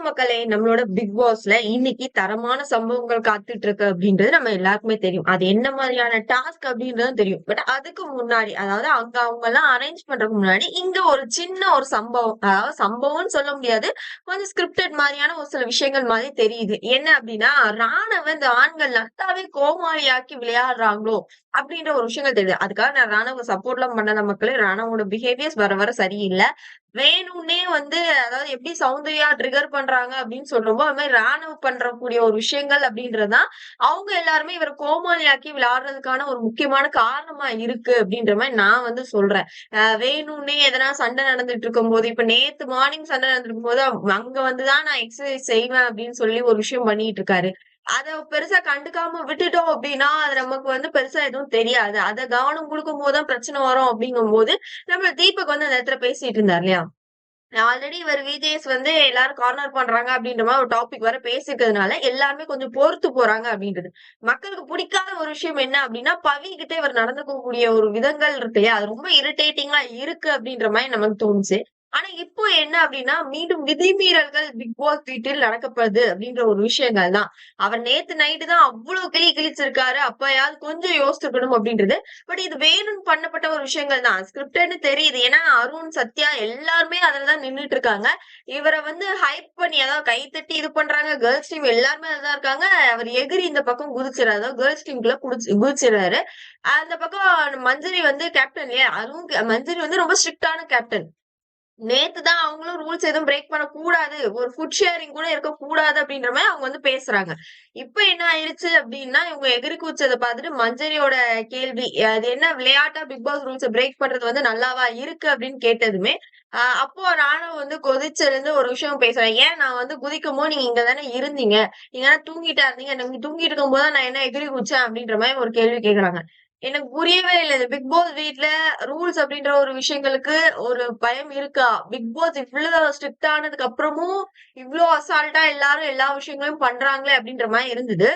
மக்களே நம்மளோட பிக் பாஸ்ல இன்னைக்கு தரமான சம்பவங்கள் காத்துட்டு இருக்கு அப்படின்றது நம்ம எல்லாருக்குமே தெரியும். அது என்ன மாதிரியான டாஸ்க் அப்படின்றதும் தெரியும். பட் அதுக்கு முன்னாடி அதாவது அங்க அவங்க எல்லாம் அரேஞ்ச் பண்றதுக்கு முன்னாடி இங்க ஒரு சின்ன ஒரு சம்பவம் அதாவது சம்பவம்னு சொல்ல முடியாது. கொஞ்சம் ஸ்கிரிப்டட் மாதிரியான ஒரு சில விஷயங்கள் மாதிரி தெரியுது. என்ன அப்படின்னா ராணவ இந்த ஆண்கள் நல்லாவே கோமாளியாக்கி விளையாடுறாங்களோ அப்படின்ற ஒரு விஷயங்கள் தெரியுது. அதுக்காக நான் ராணுவ சப்போர்ட் எல்லாம் பண்ணல மக்களே. ராணுவோட பிஹேவியர்ஸ் வர வர சரியில்லை. வேணும்னே வந்து அதாவது எப்படி சௌந்தர்யா ட்ரிகர் பண்றாங்க அப்படின்னு சொல்றப்போ அது மாதிரி ராணுவ பண்றக்கூடிய ஒரு விஷயங்கள் அப்படின்றதுதான் அவங்க எல்லாருமே இவரை கோமாளியாக்கி விளையாடுறதுக்கான ஒரு முக்கியமான காரணமா இருக்கு அப்படின்ற மாதிரி நான் வந்து சொல்றேன். ஆஹ் வேணும்னே எதனா சண்டை நடந்துட்டு இருக்கும் போது இப்ப நேத்து மார்னிங் சண்டை நடந்துட்டு இருக்கும் போது அங்க வந்துதான் நான் எக்ஸசைஸ் செய்வேன் அப்படின்னு சொல்லி ஒரு விஷயம் பண்ணிட்டு இருக்காரு. அத பெருசா கண்டுக்காம விட்டுட்டோம் அப்படின்னா அது நமக்கு வந்து பெருசா எதுவும் தெரியாது. அத கவனம் கொடுக்கும் போதுதான் பிரச்சனை வரும் அப்படிங்கும் போது நம்ம தீபக் வந்து அந்த இடத்துல பேசிட்டு இருந்தார் இல்லையா? ஆல்ரெடி இவர் விஜேஎஸ் வந்து எல்லாரும் கார்னர் பண்றாங்க அப்படின்ற மாதிரி ஒரு டாபிக் வர பேசிக்கிறதுனால எல்லாருமே கொஞ்சம் பொறுத்து போறாங்க அப்படின்றது. மக்களுக்கு பிடிக்காத ஒரு விஷயம் என்ன அப்படின்னா பவி கிட்ட இவர் நடந்துக்கக்கூடிய ஒரு விதங்கள் இருக்கு இல்லையா? அது ரொம்ப இரிட்டேட்டிங்கா இருக்கு அப்படின்ற மாதிரி நமக்கு தோணுச்சு. ஆனா இப்போ என்ன அப்படின்னா மீண்டும் விதிமீறல்கள் பிக் பாஸ் வீட்டில் நடக்கப்படுது அப்படின்ற ஒரு விஷயங்கள் தான். அவர் நேத்து நைட்டு தான் அவ்வளவு கிளி கிழிச்சிருக்காரு அப்பயாவது கொஞ்சம் யோசிச்சுக்கணும் அப்படின்றது. பட் இது வேணும்னு பண்ணப்பட்ட ஒரு விஷயங்கள் தான். ஸ்கிரிப்டட்னு தெரியுது. ஏன்னா அருண் சத்யா எல்லாருமே அதுலதான் நின்றுட்டு இருக்காங்க. இவரை வந்து ஹைப் பண்ணி அதாவது கை தட்டி இது பண்றாங்க. கேர்ள்ஸ் டீம் எல்லாருமே அதுதான் இருக்காங்க. அவர் எகிரி இந்த பக்கம் குதிச்சிடாரு அதாவது கேர்ள்ஸ் டீமுக்குள்ள குடிச்சு குதிச்சிடறாரு அந்த பக்கம் மஞ்சரி வந்து கேப்டன் இல்லையா அருண் மஞ்சரி வந்து ரொம்ப ஸ்ட்ரிக்டான கேப்டன் நேத்து தான் அவங்களும் ரூல்ஸ் எதுவும் பிரேக் பண்ண கூடாது ஒரு ஃபுட் ஷேரிங் கூட இருக்க கூடாது அப்படின்ற மாதிரி அவங்க வந்து பேசுறாங்க. இப்ப என்ன ஆயிருச்சு அப்படின்னா இவங்க எகிரி கூச்சதை பார்த்துட்டு மஞ்சரியோட கேள்வி அது என்ன விளையாட்டா பிக் பாஸ் ரூல்ஸ் பிரேக் பண்றது வந்து நல்லாவா இருக்கு அப்படின்னு கேட்டதுமே ஆஹ் அப்போ ராணுவ வந்து கொதிச்சிருந்து ஒரு விஷயம் பேசுறேன். ஏன் நான் வந்து குதிக்கும் போது நீங்க இங்க தானே இருந்தீங்க? நீங்க தூங்கிட்டா இருந்தீங்க? நீங்க தூங்கிட்டு இருக்கும் போது நான் என்ன எகிரி குச்சேன் அப்படின்ற மாதிரி ஒரு கேள்வி கேக்குறாங்க. எனக்கு புரியவே இல்லை. இந்த பிக் பாஸ் வீட்ல ரூல்ஸ் அப்படின்ற ஒரு விஷயங்களுக்கு ஒரு பயம் இருக்கா? பிக் பாஸ் இவ்வளவு ஸ்ட்ரிக்ட் ஆனதுக்கு அப்புறமும் இவ்வளவு அசால்ட்டா எல்லாரும் எல்லா விஷயங்களையும் பண்றாங்களே அப்படின்ற மாதிரி இருந்தது.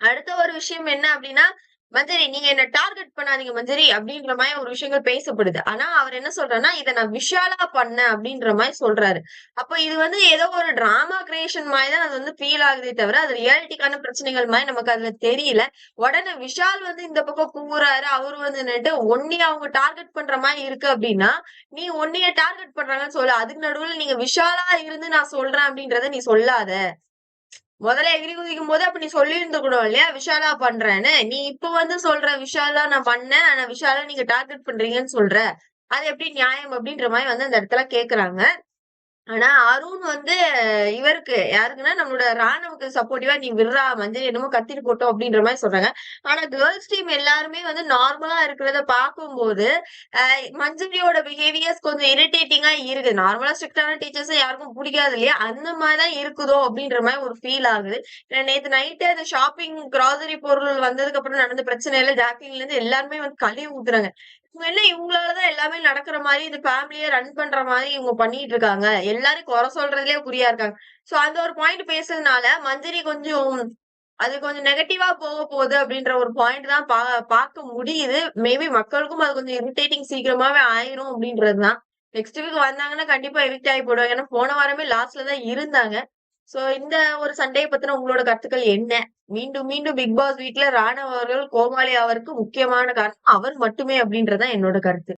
அடுத்த ஒரு விஷயம் என்ன அப்படின்னா மஞ்சரி நீங்க என்ன டார்கெட் பண்ணாதீங்க மஞ்சரி அப்படின்ற மாதிரி ஒரு விஷயங்கள் பேசப்படுது. ஆனா அவர் என்ன சொல்றாருன்னா இதை நான் விஷாலா பண்ணேன் அப்படின்ற மாதிரி சொல்றாரு. அப்ப இது வந்து ஏதோ ஒரு டிராமா கிரியேஷன் மாதிரி தான் அது வந்து ஃபீல் ஆகுதே தவிர அது ரியாலிட்டிக்கான பிரச்சனைகள் மாதிரி நமக்கு அதுல தெரியல. உடனே விஷால் வந்து இந்த பக்கம் கூறாரு அவரு வந்து நின்று ஒன்னைய அவங்க டார்கெட் பண்ற மாதிரி இருக்கு அப்படின்னா நீ ஒன்னைய டார்கெட் பண்றாங்கன்னு சொல்ல. அதுக்கு நடுவுல நீங்க விஷாலா இருந்து நான் சொல்றேன் அப்படின்றத நீ சொல்லாத. முதல்ல எகிரி குதிக்கும் போது அப்ப நீ சொல்லி இருந்துக்கணும் இல்லையா? விஷாலா பண்றேன்னு. நீ இப்ப வந்து சொல்ற விஷாலா நான் பண்ணேன். ஆனா விஷாலா நீங்க டார்கெட் பண்றீங்கன்னு சொல்ற. அது எப்படி நியாயம் அப்படின்ற மாதிரி வந்து அந்த இடத்துல கேக்குறாங்க. ஆனா அருண் வந்து இவருக்கு யாருக்குன்னா நம்மளோட ராணுவுக்கு சப்போர்ட்டிவா நீ விடுறா மஞ்சள் என்னமோ கத்திட்டு போட்டோம் அப்படின்ற மாதிரி சொல்றாங்க. ஆனா கேர்ள்ஸ் டீம் எல்லாருமே வந்து நார்மலா இருக்கிறத பார்க்கும்போது மஞ்சளியோட பிஹேவியர்ஸ் கொஞ்சம் இரிட்டேட்டிங்கா இருக்கு நார்மலா ஸ்ட்ரிக்டான டீச்சர்ஸ் யாருக்கும் பிடிக்காது இல்லையா? அந்த மாதிரிதான் இருக்குதோ அப்படின்ற மாதிரி ஒரு ஃபீல் ஆகுது. நேத்து நைட்டு அந்த ஷாப்பிங் கிராசரி பொருள் வந்ததுக்கு அப்புறம் நடந்த பிரச்சனை ஜாக்கிங்ல இருந்து எல்லாருமே வந்து கழுவி ஊத்துறாங்க. என்ன இவங்களாலதான் எல்லாமே நடக்கிற மாதிரி இந்த ஃபேமிலியை ரன் பண்ற மாதிரி இவங்க பண்ணிட்டு இருக்காங்க. எல்லாரும் குறை சொல்றதுலயே குறியா இருக்காங்க. சோ அந்த ஒரு பாயிண்ட் பேசுறதுனால மஞ்சரி கொஞ்சம் அது கொஞ்சம் நெகட்டிவா போக போகுது அப்படின்ற ஒரு பாயிண்ட் தான் பா பார்க்க முடியுது. மேபி மக்களுக்கும் அது கொஞ்சம் இரிட்டேட்டிங் சீக்கிரமாவே ஆயிரும் அப்படின்றதுதான். நெக்ஸ்ட் வீக் வந்தாங்கன்னா கண்டிப்பா எவிக்ட் ஆகி போடுவாங்க ஏன்னா போன வாரமே லாஸ்ட்ல தான் இருந்தாங்க. சோ இந்த ஒரு சண்டையை பத்தின உங்களோட கருத்துக்கள் என்ன? மீண்டும் மீண்டும் பிக் பாஸ் வீட்ல ராணவ அவர்கள் கோமாளி அவருக்கு முக்கியமான காரணம் அவர் மட்டுமே அப்படின்றதான் என்னோட கருத்து.